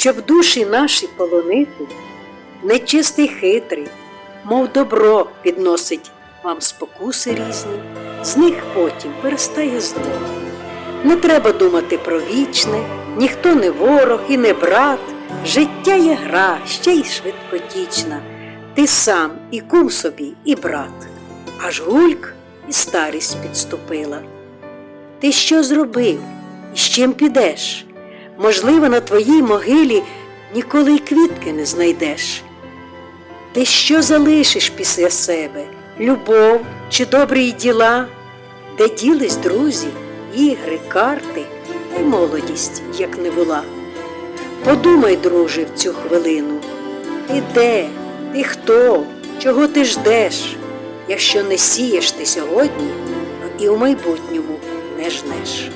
щоб душі наші полонити, нечистий хитрий, мов добро підносить вам спокуси різні, з них потім виростає зло. Не треба думати про вічне, ніхто не ворог і не брат. Життя є гра, ще й швидкотічна. Ти сам і кум собі, і брат. Аж гульк і старість підступила. Ти що зробив? І з чим підеш? Можливо, на твоїй могилі ніколи й квітки не знайдеш. Ти що залишиш після себе? Любов чи добрі діла? Де ділись друзі, ігри, карти та молодість, як не була. Подумай, друже, в цю хвилину. Ти де? Ти хто? Чого ти ждеш? Якщо не сієш ти сьогодні, і в майбутньому не жнеш.